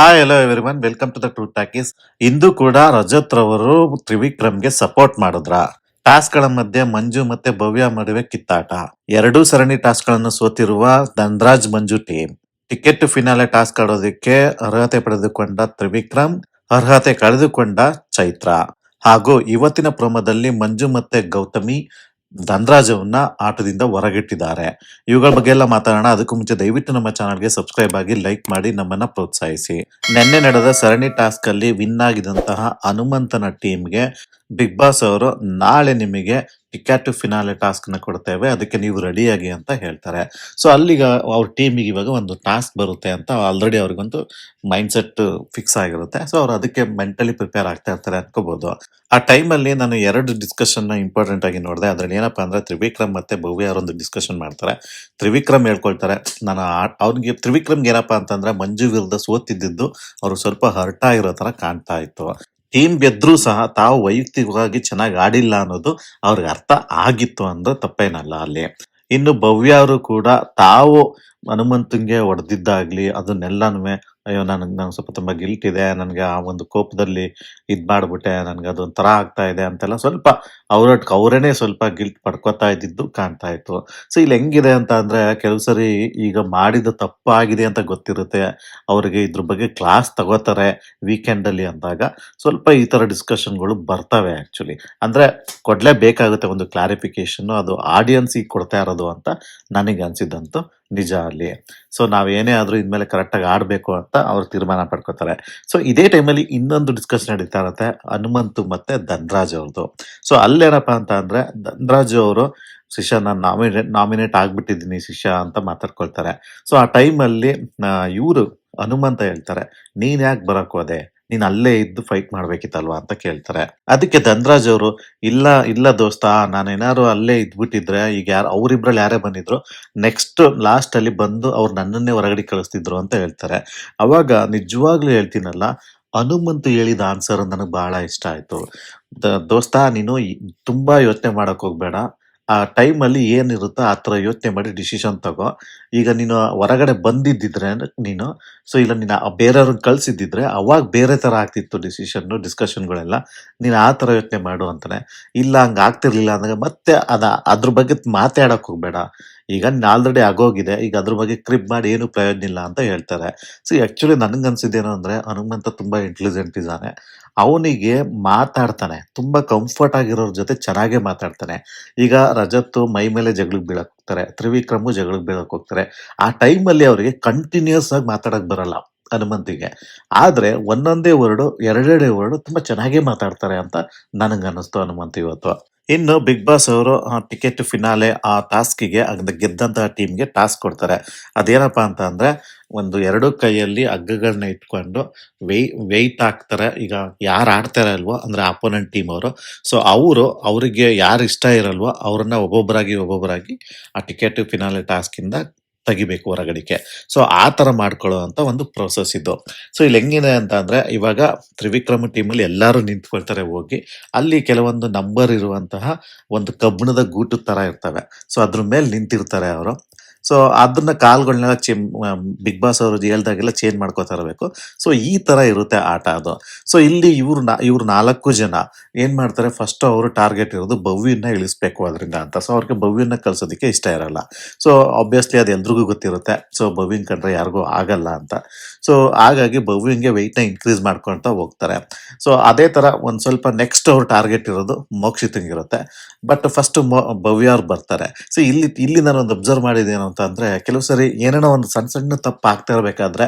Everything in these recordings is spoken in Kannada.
Hi hello everyone welcome to the truth talkies ಇಂದು ಕೂಡ ರಜತ್ ರವರು ತ್ರಿವಿಕ್ರಮ್ಗೆ ಸಪೋರ್ಟ್ ಮಾಡಿದ್ರ? ಟಾಸ್ಕ್ಗಳ ಮಧ್ಯೆ ಮಂಜು ಮತ್ತೆ ಭವ್ಯ ನಡುವೆ ಕಿತ್ತಾಟ. ಎರಡೂ ಸರಣಿ ಟಾಸ್ಕ್ಗಳನ್ನು ಸೋತಿರುವ Dhanraj Manju team ticket finale task ಆಡೋದಕ್ಕೆ ಅರ್ಹತೆ ಪಡೆದುಕೊಂಡ ತ್ರಿವಿಕ್ರಮ್, ಅರ್ಹತೆ ಕಳೆದುಕೊಂಡ ಚೈತ್ರ. ಹಾಗೂ ಇವತ್ತಿನ ಪ್ರಮದಲ್ಲಿ ಮಂಜು ಮತ್ತೆ ಗೌತಮಿ ಧನ್ರಾಜವನ್ನ ಆಟದಿಂದ ಹೊರಗಿಟ್ಟಿದ್ದಾರೆ. ಇವುಗಳ ಬಗ್ಗೆ ಎಲ್ಲ ಮಾತಾಡೋಣ. ಅದಕ್ಕೂ ಮುಂಚೆ ದಯವಿಟ್ಟು ನಮ್ಮ ಚಾನಲ್ಗೆ ಸಬ್ಸ್ಕ್ರೈಬ್ ಆಗಿ ಲೈಕ್ ಮಾಡಿ ನಮ್ಮನ್ನ ಪ್ರೋತ್ಸಾಹಿಸಿ. ನಿನ್ನೆ ನಡೆದ ಸರಣಿ ಟಾಸ್ಕ್ ಅಲ್ಲಿ ವಿನ್ ಆಗಿದಂತಹ ಹನುಮಂತನ ಟೀಮ್ಗೆ ಬಿಗ್ ಬಾಸ್ ಅವರು ನಾಳೆ ನಿಮಗೆ ಟಿಕೆಟ್ ಫಿನಾಲೆ ಟಾಸ್ಕ್ನ ಕೊಡ್ತೇವೆ, ಅದಕ್ಕೆ ನೀವು ರೆಡಿಯಾಗಿ ಅಂತ ಹೇಳ್ತಾರೆ. ಸೊ ಅಲ್ಲಿಗ ಅವ್ರ ಟೀಮಿಗೆ ಇವಾಗ ಒಂದು ಟಾಸ್ಕ್ ಬರುತ್ತೆ ಅಂತ ಆಲ್ರೆಡಿ ಅವ್ರಿಗೊಂದು ಮೈಂಡ್ ಸೆಟ್ ಫಿಕ್ಸ್ ಆಗಿರುತ್ತೆ. ಸೊ ಅವ್ರು ಅದಕ್ಕೆ ಮೆಂಟಲಿ ಪ್ರಿಪೇರ್ ಆಗ್ತಾ ಇರ್ತಾರೆ ಅನ್ಕೋಬಹುದು ಆ ಟೈಮಲ್ಲಿ ನಾನು ಎರಡು ಡಿಸ್ಕಷನ್ ಇಂಪಾರ್ಟೆಂಟ್ ಆಗಿ ನೋಡಿದೆ. ಅದ್ರಲ್ಲಿ ಏನಪ್ಪಾ ಅಂದ್ರೆ ತ್ರಿವಿಕ್ರಮ್ ಮತ್ತೆ ಭವ್ಯ ಅವರೊಂದು ಡಿಸ್ಕಷನ್ ಮಾಡ್ತಾರೆ. ತ್ರಿವಿಕ್ರಮ್ ಹೇಳ್ಕೊಳ್ತಾರೆ, ನಾನು ಅವ್ರಿಗೆ ತ್ರಿವಿಕ್ರಮ್ ತ್ರಿವಿಕ್ರಮ್ಗೆ ಏನಪ್ಪಾ ಅಂತಂದ್ರೆ ಮಂಜು ವಿರುದ್ಧ ಸೋತಿದ್ದು ಅವರು ಸ್ವಲ್ಪ ಹರ್ಟ್ ಆಗಿರೋ ತರ ಕಾಣ್ತಾ ಇತ್ತು. ಟೀಮ್ ಗೆದ್ರೂ ಸಹ ತಾವು ವೈಯಕ್ತಿಕವಾಗಿ ಚೆನ್ನಾಗಿ ಆಡಿಲ್ಲ ಅನ್ನೋದು ಅವ್ರಿಗೆ ಅರ್ಥ ಆಗಿತ್ತು ಅಂದ್ರೆ ತಪ್ಪೇನಲ್ಲ ಅಲ್ಲಿ. ಇನ್ನು ಭವ್ಯ ಅವರು ಕೂಡ ತಾವು ಹನುಮಂತಂಗೆ ಹೊಡೆದಿದ್ದಾಗ್ಲಿ ಅದನ್ನೆಲ್ಲಾನು ಅಯ್ಯೋ ನನಗೆ ನಂಗೆ ಸ್ವಲ್ಪ ತುಂಬ ಗಿಲ್ಟ್ ಇದೆ, ನನಗೆ ಆ ಒಂದು ಕೋಪದಲ್ಲಿ ಇದು ಮಾಡಿಬಿಟ್ಟೆ, ನನಗೆ ಅದೊಂಥರ ಆಗ್ತಾ ಇದೆ ಅಂತೆಲ್ಲ ಸ್ವಲ್ಪ ಅವ್ರ, ಅವರೇನೆ ಸ್ವಲ್ಪ ಗಿಲ್ಟ್ ಪಡ್ಕೊತಾ ಇದ್ದಿದ್ದು ಕಾಣ್ತಾ ಇತ್ತು. ಸೊ ಇಲ್ಲಿ ಹೆಂಗಿದೆ ಅಂತ ಅಂದರೆ, ಕೆಲವು ಸರಿ ಈಗ ಮಾಡಿದ ತಪ್ಪಾಗಿದೆ ಅಂತ ಗೊತ್ತಿರುತ್ತೆ. ಅವರಿಗೆ ಇದ್ರ ಬಗ್ಗೆ ಕ್ಲಾಸ್ ತಗೋತಾರೆ ವೀಕೆಂಡ್ ಅಲ್ಲಿ ಅಂದಾಗ. ಸ್ವಲ್ಪ ಈ ತರ ಡಿಸ್ಕಷನ್ಗಳು ಬರ್ತವೆ ಆಕ್ಚುಲಿ ಅಂದ್ರೆ ಕೊಡ್ಲೇಬೇಕಾಗುತ್ತೆ ಒಂದು ಕ್ಲಾರಿಫಿಕೇಶನ್ ಅದು ಆಡಿಯನ್ಸಿಗೆ ಕೊಡ್ತಾ ಇರೋದು ಅಂತ ನನಗೆ ಅನ್ಸಿದ್ದಂತೂ ನಿಜ ಅಲ್ಲಿ. ಸೊ ನಾವ್ ಏನೇ ಆದ್ರೂ ಇನ್ಮೇಲೆ ಕರೆಕ್ಟಾಗಿ ಆಡಬೇಕು ಅಂತ ಅವ್ರು ತೀರ್ಮಾನ ಪಡ್ಕೋತಾರೆ. ಸೊ ಇದೇ ಟೈಮಲ್ಲಿ ಇನ್ನೊಂದು ಡಿಸ್ಕಷನ್ ನಡೀತಾ ಇರುತ್ತೆ, ಹನುಮಂತು ಮತ್ತೆ ಧನ್ರಾಜ್ ಅವ್ರದ್ದು ಸೊ ಅಲ್ಲೇನಪ್ಪ ಅಂತ ಅಂದ್ರೆ, ಧನ್ರಾಜ್ ಅವರು, ಶಿಷ್ಯ, ನಾನು ನಾಮಿನೇಟ್ ನಾಮಿನೇಟ್ ಆಗಿಬಿಟ್ಟಿದ್ದೀನಿ ಶಿಷ್ಯ ಅಂತ ಮಾತಾಡ್ಕೊಳ್ತಾರೆ. ಸೊ ಆ ಟೈಮಲ್ಲಿ ಇವರು ಹನುಮಂತ ಹೇಳ್ತಾರೆ, ನೀನು ಯಾಕೆ ಬರಕ್ ಹೋದೆ? ನೀನ್ ಅಲ್ಲೇ ಇದ್ದು ಫೈಟ್ ಮಾಡ್ಬೇಕಿತ್ತಲ್ವಾ ಅಂತ ಕೇಳ್ತಾರೆ. ಅದಕ್ಕೆ ಧನ್ರಾಜ್ ಅವರು, ಇಲ್ಲ ಇಲ್ಲ ದೋಸ್ತ ನಾನೇನಾರು ಅಲ್ಲೇ ಇದ್ಬಿಟ್ಟಿದ್ರೆ, ಈಗ ಯಾರು, ಅವರಿಬ್ರಲ್ಲಿ ಯಾರೇ ಬಂದಿದ್ರು ನೆಕ್ಸ್ಟ್ ಲಾಸ್ಟ್ ಅಲ್ಲಿ ಬಂದು ಅವ್ರು ನನ್ನನ್ನೇ ಹೊರಗಡೆ ಕಳಿಸ್ತಿದ್ರು ಅಂತ ಹೇಳ್ತಾರೆ. ಅವಾಗ ನಿಜವಾಗ್ಲೂ ಹೇಳ್ತೀನಲ್ಲ, ಹನುಮಂತು ಹೇಳಿದ ಆನ್ಸರ್ ನನಗೆ ಬಹಳ ಇಷ್ಟ ಆಯ್ತು. ದೋಸ್ತ, ನೀನು ತುಂಬಾ ಯೋಚನೆ ಮಾಡಕ್ ಹೋಗ್ಬೇಡ. ಆ ಟೈಮಲ್ಲಿ ಏನಿರುತ್ತೋ ಆ ಥರ ಯೋಚನೆ ಮಾಡಿ ಡಿಸಿಷನ್ ತಗೋ. ಈಗ ನೀನು ಹೊರಗಡೆ ಬಂದಿದ್ದಿದ್ರೆ ನೀನು, ಸೊ ಇಲ್ಲ ನೀನು ಬೇರೆಯವ್ರನ್ನ ಕಳಿಸಿದ್ದಿದ್ರೆ ಅವಾಗ ಬೇರೆ ಥರ ಆಗ್ತಿತ್ತು ಡಿಸಿಷನ್ನು, ಡಿಸ್ಕಷನ್ಗಳೆಲ್ಲ. ನೀನು ಆ ಥರ ಯೋಚನೆ ಮಾಡು ಅಂತಾನೆ. ಇಲ್ಲ ಹಂಗೆ ಆಗ್ತಿರ್ಲಿಲ್ಲ ಅಂದಾಗ ಮತ್ತೆ ಅದ, ಅದ್ರ ಬಗ್ಗೆ ಮಾತಾಡೋಕೆ ಹೋಗ್ಬೇಡ. ಈಗ ಆಲ್ರೆಡಿ ಆಗೋಗಿದೆ. ಈಗ ಅದ್ರ ಬಗ್ಗೆ ಕ್ರಿಪ್ ಮಾಡಿ ಏನು ಪ್ರಯೋಜನ ಇಲ್ಲ ಅಂತ ಹೇಳ್ತಾರೆ. ಸೊ ಆ್ಯಕ್ಚುಲಿ ನನಗೆ ಅನ್ಸಿದ್ದೇನು ಅಂದರೆ ಹನುಮಂತ ತುಂಬಾ ಇಂಟೆಲಿಜೆಂಟ್ ಇದ್ದಾನೆ. ಅವನಿಗೆ ಮಾತಾಡ್ತಾನೆ. ತುಂಬಾ ಕಂಫರ್ಟ್ ಆಗಿರೋರ ಜೊತೆ ಚೆನ್ನಾಗೇ ಮಾತಾಡ್ತಾನೆ. ಈಗ ರಜತ್ ಮೈ ಮೇಲೆ ಜಗಳಕ್ಕೆ ಬೀಳಕ್ ಹೋಗ್ತಾರೆ ತ್ರಿವಿಕ್ರಮು ಜಗಳಕ್ಕೆ ಬೀಳಕ್ ಹೋಗ್ತಾರೆ ಆ ಟೈಮಲ್ಲಿ ಅವರಿಗೆ ಕಂಟಿನ್ಯೂಸ್ ಆಗಿ ಮಾತಾಡಕ್ಕೆ ಬರಲ್ಲ ಹನುಮಂತಿಗೆ. ಆದ್ರೆ ಒಂದೊಂದೇ ವರ್ಡು ಎರಡೆರಡೇ ವರ್ಡು ತುಂಬಾ ಚೆನ್ನಾಗೇ ಮಾತಾಡ್ತಾರೆ ಅಂತ ನನಗೆ ಅನಿಸ್ತು ಹನುಮಂತ ಇವತ್ತು. ಇನ್ನು ಬಿಗ್ ಬಾಸ್ ಅವರು ಟಿಕೆಟ್ ಫಿನಾಲೆ ಆ ಟಾಸ್ಕಿಗೆ ಗೆದ್ದಂತಹ ಟೀಮ್ಗೆ ಟಾಸ್ಕ್ ಕೊಡ್ತಾರೆ. ಅದೇನಪ್ಪ ಅಂತ ಅಂದ್ರೆ, ಒಂದು ಎರಡು ಕೈಯಲ್ಲಿ ಹಗ್ಗಗಳನ್ನ ಇಟ್ಕೊಂಡು ವೆಯ್ ವೆಯ್ಟ್ ಹಾಕ್ತಾರೆ. ಈಗ ಯಾರು ಆಡ್ತಾರೆ ಅಲ್ವೋ ಅಂದ್ರೆ ಅಪೋನೆಂಟ್ ಟೀಮ್ ಅವರು. ಸೊ ಅವರು, ಅವರಿಗೆ ಯಾರು ಇಷ್ಟ ಇರಲ್ವೋ, ಅವ್ರನ್ನ ಒಬ್ಬೊಬ್ಬರಾಗಿ ಒಬ್ಬೊಬ್ಬರಾಗಿ ಆ ಟಿಕೆಟ್ ಫಿನಾಲೆ ಟಾಸ್ಕಿಂದ ತೆಗಿಬೇಕು ಹೊರಗಡಿಕೆ ಸೊ ಆ ಥರ ಮಾಡ್ಕೊಳ್ಳೋ ಒಂದು ಪ್ರೋಸೆಸ್ ಇದು. ಸೊ ಇಲ್ಲಿ ಹೆಂಗಿದೆ ಅಂತ ಅಂದ್ರೆ, ಇವಾಗ ತ್ರಿವಿಕ್ರಮ ಟೀಮಲ್ಲಿ ಎಲ್ಲರೂ ನಿಂತ್ಕೊಳ್ತಾರೆ ಹೋಗಿ, ಅಲ್ಲಿ ಕೆಲವೊಂದು ನಂಬರ್ ಇರುವಂತಹ ಒಂದು ಕಬ್ಬಿಣದ ಗೂಟು ತರ ಇರ್ತವೆ. ಸೊ ಅದ್ರ ಮೇಲೆ ನಿಂತಿರ್ತಾರೆ ಅವರು. ಸೊ ಅದನ್ನ ಕಾಲ್ಗಳನ್ನೆಲ್ಲ ಚೇ ಬಿಗ್ ಬಾಸ್ ಅವರು ಹೇಳ್ದಾಗೆಲ್ಲ ಚೇಂಜ್ ಮಾಡ್ಕೋತಾ ಇರಬೇಕು. ಸೊ ಈ ತರ ಇರುತ್ತೆ ಆಟ ಅದು. ಸೊ ಇಲ್ಲಿ ಇವ್ರು ಇವ್ರು ನಾಲ್ಕು ಜನ ಏನ್ ಮಾಡ್ತಾರೆ ಫಸ್ಟ್ ಅವರು ಟಾರ್ಗೆಟ್ ಇರೋದು ಭವ್ಯನ್ನ ಇಳಿಸ್ಬೇಕು ಅದರಿಂದ ಅಂತ. ಸೊ ಅವ್ರಿಗೆ ಭವ್ಯನ್ನ ಕಲ್ಸೋದಕ್ಕೆ ಇಷ್ಟ ಇರಲ್ಲ. ಸೊ ಆಬ್ವಿಯಸ್ಲಿ ಅದು ಎಲ್ರಿಗೂ ಗೊತ್ತಿರುತ್ತೆ. ಸೊ ಭವ್ಯನ್ ಕಂಡ್ರೆ ಯಾರಿಗೂ ಆಗಲ್ಲ ಅಂತ. ಸೊ ಹಾಗಾಗಿ ಭವ್ಯಂಗೆ ನ ಇನ್ಕ್ರೀಸ್ ಮಾಡ್ಕೊಂತ ಹೋಗ್ತಾರೆ. ಸೊ ಅದೇ ತರ ಒಂದ್ ಸ್ವಲ್ಪ ನೆಕ್ಸ್ಟ್ ಅವ್ರ ಟಾರ್ಗೆಟ್ ಇರೋದು ಮೋಕ್ಷಿತಂಗಿರುತ್ತೆ ಬಟ್ ಫಸ್ಟ್ ಭವ್ಯ ಅವ್ರು ಬರ್ತಾರೆ. ಸೊ ಇಲ್ಲಿ ಇಲ್ಲಿ ನಾನು ಒಂದು ಅಬ್ಸರ್ವ್ ಮಾಡಿದ್ದೇನು ಅಂತ ಅಂದರೆ ಕೆಲವು ಸರಿ ಏನೇನೋ ಒಂದು ಸಣ್ಣ ಸಣ್ಣ ತಪ್ಪು ಆಗ್ತಾ ಇರಬೇಕಾದ್ರೆ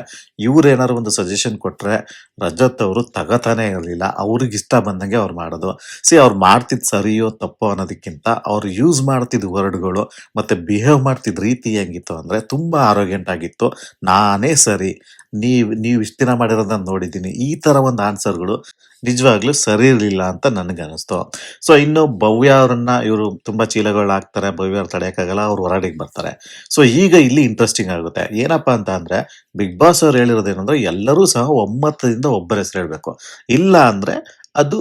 ಇವ್ರು ಒಂದು ಸಜೆಷನ್ ಕೊಟ್ಟರೆ ರಜತ್ ಅವರು ತಗತಾನೆ ಇರಲಿಲ್ಲ. ಅವ್ರಿಗೆ ಇಷ್ಟ ಬಂದಂಗೆ ಅವ್ರು ಮಾಡೋದು. ಸಿ ಅವ್ರು ಮಾಡ್ತಿದ್ದು ಸರಿಯೋ ತಪ್ಪೋ ಅನ್ನೋದಕ್ಕಿಂತ ಅವ್ರು ಯೂಸ್ ಮಾಡ್ತಿದ್ದ ವರ್ಡ್ಗಳು ಮತ್ತು ಬಿಹೇವ್ ಮಾಡ್ತಿದ್ದ ರೀತಿ ಹೆಂಗಿತ್ತು ಅಂದರೆ ತುಂಬ ಆರೋಗ್ಯಂಟ್ ಆಗಿತ್ತು. ನಾನೇ ಸರಿ. ನೀವ್, ನೀವು ಇಷ್ಟು ದಿನ ಮಾಡಿರೋದನ್ನ ನೋಡಿದ್ದೀನಿ. ಈ ತರ ಒಂದು ಆನ್ಸರ್ಗಳು ನಿಜವಾಗ್ಲೂ ಸರಿ ಇರಲಿಲ್ಲ ಅಂತ ನನಗನ್ನಿಸ್ತು. ಸೊ ಇನ್ನು ಭವ್ಯ ಅವರನ್ನ ಇವರು ತುಂಬಾ ಚೀಲಗಳು ಹಾಕ್ತಾರೆ ಭವ್ಯ ಅವ್ರು ತಡೆಯೋಕ್ಕಾಗಲ್ಲ ಅವ್ರು ಹೊರಡಿಗೆ ಬರ್ತಾರೆ. ಸೊ ಈಗ ಇಲ್ಲಿ ಇಂಟ್ರೆಸ್ಟಿಂಗ್ ಆಗುತ್ತೆ. ಏನಪ್ಪ ಅಂತ ಅಂದರೆ ಬಿಗ್ ಬಾಸ್ ಅವ್ರು ಹೇಳಿರೋದೇನಂದ್ರೆ ಎಲ್ಲರೂ ಸಹ ಒಮ್ಮತದಿಂದ ಒಬ್ಬರ ಹೆಸರು ಹೇಳಬೇಕು. ಇಲ್ಲ ಅಂದ್ರೆ ಅದು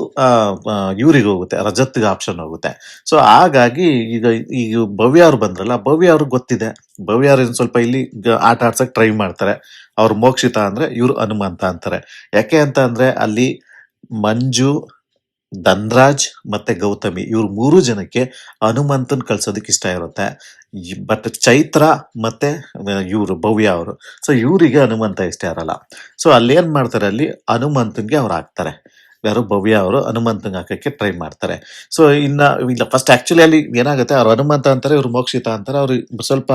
ಇವ್ರಿಗೆ ಹೋಗುತ್ತೆ, ರಜತ್ಗೆ ಆಪ್ಷನ್ ಹೋಗುತ್ತೆ. ಸೊ ಹಾಗಾಗಿ ಈಗ ಈಗ ಭವ್ಯ ಅವ್ರು ಬಂದ್ರಲ್ಲ, ಭವ್ಯ ಅವ್ರಿಗೆ ಗೊತ್ತಿದೆ. ಭವ್ಯ ಅವ್ರು ಸ್ವಲ್ಪ ಇಲ್ಲಿ ಆಟ ಆಡ್ಸಕ್ ಟ್ರೈ ಮಾಡ್ತಾರೆ. ಅವ್ರು ಮೋಕ್ಷಿತ ಅಂದ್ರೆ ಇವ್ರು ಹನುಮಂತ ಅಂತಾರೆ. ಯಾಕೆ ಅಂತ ಅಂದ್ರೆ ಅಲ್ಲಿ ಮಂಜು, ಧನ್ರಾಜ್ ಮತ್ತೆ ಗೌತಮಿ ಇವ್ರು ಮೂರು ಜನಕ್ಕೆ ಹನುಮಂತನ್ ಕಳ್ಸೋದಕ್ಕೆ ಇಷ್ಟ ಇರುತ್ತೆ. ಬಟ್ ಚೈತ್ರ ಮತ್ತೆ ಇವರು, ಭವ್ಯ ಅವರು. ಸೊ ಇವರಿಗೆ ಹನುಮಂತ ಇಷ್ಟ ಇರಲ್ಲ. ಸೊ ಅಲ್ಲಿ ಏನ್ ಮಾಡ್ತಾರೆ ಅಲ್ಲಿ ಹನುಮಂತನ್ಗೆ ಅವ್ರು ಹಾಕ್ತಾರೆ. ಯಾರು ಭವ್ಯ ಅವರು ಹನುಮಂತಂಗೆ ಹಾಕೋಕ್ಕೆ ಟ್ರೈ ಮಾಡ್ತಾರೆ. ಸೊ ಇನ್ನ ಇಲ್ಲ ಫಸ್ಟ್ ಆಕ್ಚುಲಿ ಅಲ್ಲಿ ಏನಾಗುತ್ತೆ, ಅವ್ರು ಹನುಮಂತ ಅಂತಾರೆ, ಇವರು ಮೋಕ್ಷಿತ ಅಂತಾರೆ, ಅವ್ರು ಸ್ವಲ್ಪ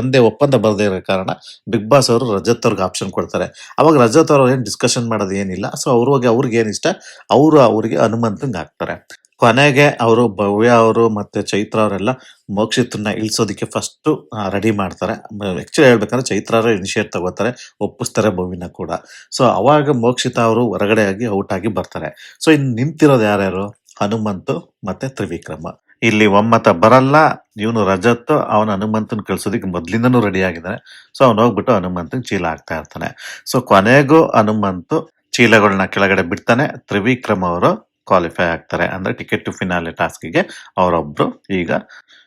ಒಂದೇ ಒಪ್ಪಂದ ಬರದೇ ಇರೋ ಕಾರಣ ಬಿಗ್ ಬಾಸ್ ಅವರು ರಜತ್ ಅವ್ರಿಗೆ ಆಪ್ಷನ್ ಕೊಡ್ತಾರೆ. ಅವಾಗ ರಜತ್ ಅವ್ರು ಏನು ಡಿಸ್ಕಷನ್ ಮಾಡೋದು ಏನಿಲ್ಲ ಸೊ ಅವ್ರಿಗೆ ಅವ್ರಿಗೆ ಏನು ಇಷ್ಟ, ಅವರು ಅವರಿಗೆ ಹನುಮಂತಂಗೆ ಹಾಕ್ತಾರೆ. ಕೊನೆಗೆ ಅವರು ಭವ್ಯ ಅವರು ಮತ್ತೆ ಚೈತ್ರ ಅವರೆಲ್ಲ ಮೋಕ್ಷಿತನ್ನ ಇಳಿಸೋದಕ್ಕೆ ಫಸ್ಟು ರೆಡಿ ಮಾಡ್ತಾರೆ. ಆ್ಯಕ್ಚುಲಿ ಹೇಳ್ಬೇಕಂದ್ರೆ ಚೈತ್ರ ಅವರು ಇನಿಷಿಯೇಟ್ ತಗೋತಾರೆ, ಒಪ್ಪಿಸ್ತಾರೆ ಭವಿನ ಕೂಡ. ಸೊ ಅವಾಗ ಮೋಕ್ಷಿತ ಅವರು ಹೊರಗಡೆ ಆಗಿ ಔಟ್ ಆಗಿ ಬರ್ತಾರೆ. ಸೊ ಇನ್ನು ನಿಂತಿರೋದು ಯಾರ್ಯಾರು? ಹನುಮಂತು ಮತ್ತೆ ತ್ರಿವಿಕ್ರಮ. ಇಲ್ಲಿ ಒಮ್ಮತ ಬರಲ್ಲ, ಇವನು ರಜತ್ ಅವನ ಹನುಮಂತನ ಕಳ್ಸೋದಕ್ಕೆ ಮೊದ್ಲಿಂದನೂ ರೆಡಿ ಆಗಿದ್ದಾನೆ. ಸೊ ಅವ್ನು ಹೋಗ್ಬಿಟ್ಟು ಹನುಮಂತನ ಚೀಲ ಹಾಕ್ತಾ ಇರ್ತಾನೆ. ಸೊ ಕೊನೆಗೂ ಹನುಮಂತು ಚೀಲಗಳನ್ನ ಕೆಳಗಡೆ ಬಿಡ್ತಾನೆ. ತ್ರಿವಿಕ್ರಮ ಅವರು ಕ್ವಾಲಿಫೈ ಆಗ್ತಾರೆ ಅಂದ್ರೆ ಟಿಕೆಟ್ ಟು ಫಿನಾಲೆ ಟಾಸ್ಕ್ಗೆ ಅವರೊಬ್ಬರು ಈಗ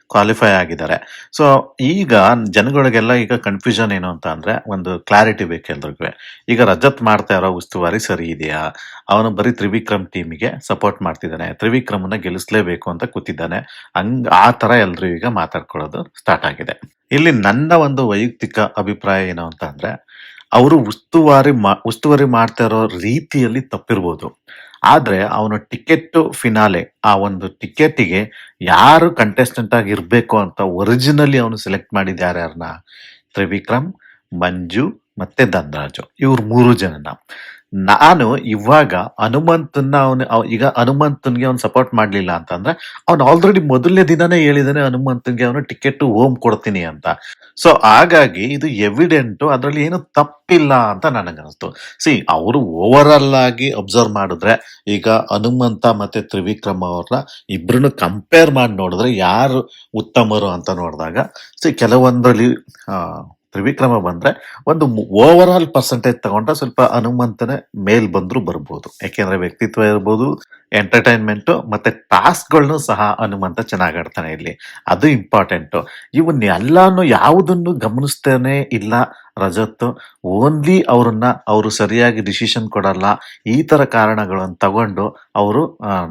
ಕ್ವಾಲಿಫೈ ಆಗಿದ್ದಾರೆ. ಸೊ ಈಗ ಜನಗಳಿಗೆಲ್ಲ ಈಗ ಕನ್ಫ್ಯೂಷನ್ ಏನು ಅಂತ ಅಂದ್ರೆ ಒಂದು ಕ್ಲಾರಿಟಿ ಬೇಕು ಎಲ್ರಿಗೂ. ಈಗ ರಜತ್ ಮಾಡ್ತಾ ಇರೋ ಉಸ್ತುವಾರಿ ಸರಿ ಇದೆಯಾ? ಅವನು ಬರೀ ತ್ರಿವಿಕ್ರಮ್ ಟೀಮಿಗೆ ಸಪೋರ್ಟ್ ಮಾಡ್ತಿದ್ದಾನೆ. ತ್ರಿವಿಕ್ರಮನ್ನ ಗೆಲ್ಲಿಸಲೇಬೇಕು ಅಂತ ಕೂತಿದ್ದಾನೆ. ಹಂಗ್ ಆ ತರ ಎಲ್ಲರೂ ಈಗ ಮಾತಾಡ್ಕೊಳ್ಳೋದು ಸ್ಟಾರ್ಟ್ ಆಗಿದೆ. ಇಲ್ಲಿ ನನ್ನ ಒಂದು ವೈಯಕ್ತಿಕ ಅಭಿಪ್ರಾಯ ಏನು ಅಂತ ಅವರು ಉಸ್ತುವಾರಿ ಮಾ- ಉಸ್ತುವಾರಿ ಮಾಡ್ತಾ ಇರೋ ರೀತಿಯಲ್ಲಿ ತಪ್ಪಿರ್ಬೋದು. ಆದ್ರೆ ಅವನು ಟಿಕೆಟ್ ಫಿನಾಲೆ ಆ ಒಂದು ಟಿಕೆಟಿಗೆ ಯಾರು ಕಂಟೆಸ್ಟೆಂಟ್ ಆಗಿ ಇರ್ಬೇಕು ಅಂತ ಒರಿಜಿನಲಿ ಅವನು ಸೆಲೆಕ್ಟ್ ಮಾಡಿದ ಯಾರ್ಯಾರನ್ನ ತ್ರಿವಿಕ್ರಮ್, ಮಂಜು ಮತ್ತೆ ಧನ್ರಾಜು. ಇವ್ರು ಮೂರು ಜನನ. ನಾನು ಇವಾಗ ಹನುಮಂತನ್ನ ಅವನು ಈಗ ಹನುಮಂತನ್ಗೆ ಅವ್ನು ಸಪೋರ್ಟ್ ಮಾಡ್ಲಿಲ್ಲ ಅಂತಂದ್ರೆ, ಅವ್ನು ಆಲ್ರೆಡಿ ಮೊದಲನೇ ದಿನನೇ ಹೇಳಿದಾನೆ ಹನುಮಂತನ್ಗೆ ಅವನು ಟಿಕೆಟ್ ಹೋಮ್ ಕೊಡ್ತೀನಿ ಅಂತ. ಸೊ ಹಾಗಾಗಿ ಇದು ಎವಿಡೆಂಟ್ ಅದರಲ್ಲಿ ಏನು ತಪ್ಪಿಲ್ಲ ಅಂತ ನನಗನ್ನಿಸ್ತು. ಸಿ ಅವರು ಓವರ್ ಆಗಿ ಅಬ್ಸರ್ವ್ ಮಾಡಿದ್ರೆ, ಈಗ ಹನುಮಂತ ಮತ್ತೆ ತ್ರಿವಿಕ್ರಮ ಅವ್ರನ್ನ ಇಬ್ಬರನ್ನು ಕಂಪೇರ್ ಮಾಡಿ ನೋಡಿದ್ರೆ ಯಾರು ಉತ್ತಮರು ಅಂತ ನೋಡಿದಾಗ ಸಿ ಕೆಲವೊಂದರಲ್ಲಿ ತ್ರಿವಿಕ್ರಮ ಬಂದ್ರೆ ಒಂದು ಓವರ್ ಆಲ್ ಪರ್ಸೆಂಟೇಜ್ ತಗೊಂಡ್ರೆ ಸ್ವಲ್ಪ ಹನುಮಂತನೇ ಮೇಲ್ ಬಂದರೂ ಬರ್ಬೋದು. ಯಾಕೆಂದ್ರೆ ವ್ಯಕ್ತಿತ್ವ ಇರ್ಬೋದು ಎಂಟರ್ಟೈನ್ಮೆಂಟು ಮತ್ತೆ ಟಾಸ್ಕ್ಗಳನ್ನು ಸಹ ಹನುಮಂತ ಚೆನ್ನಾಗಿ ಆಡ್ತಾನೆ ಇಲ್ಲಿ. ಅದು ಇಂಪಾರ್ಟೆಂಟ್ ಇವನ್ನ ಎಲ್ಲಾನು ಯಾವುದನ್ನು ಗಮನಿಸ್ತೇನೆ ಇಲ್ಲ ರಜತ್. ಓನ್ಲಿ ಅವ್ರನ್ನ ಅವರು ಸರಿಯಾಗಿ ಡಿಸಿಷನ್ ಕೊಡಲ್ಲ. ಈ ತರ ಕಾರಣಗಳನ್ನು ತಗೊಂಡು ಅವರು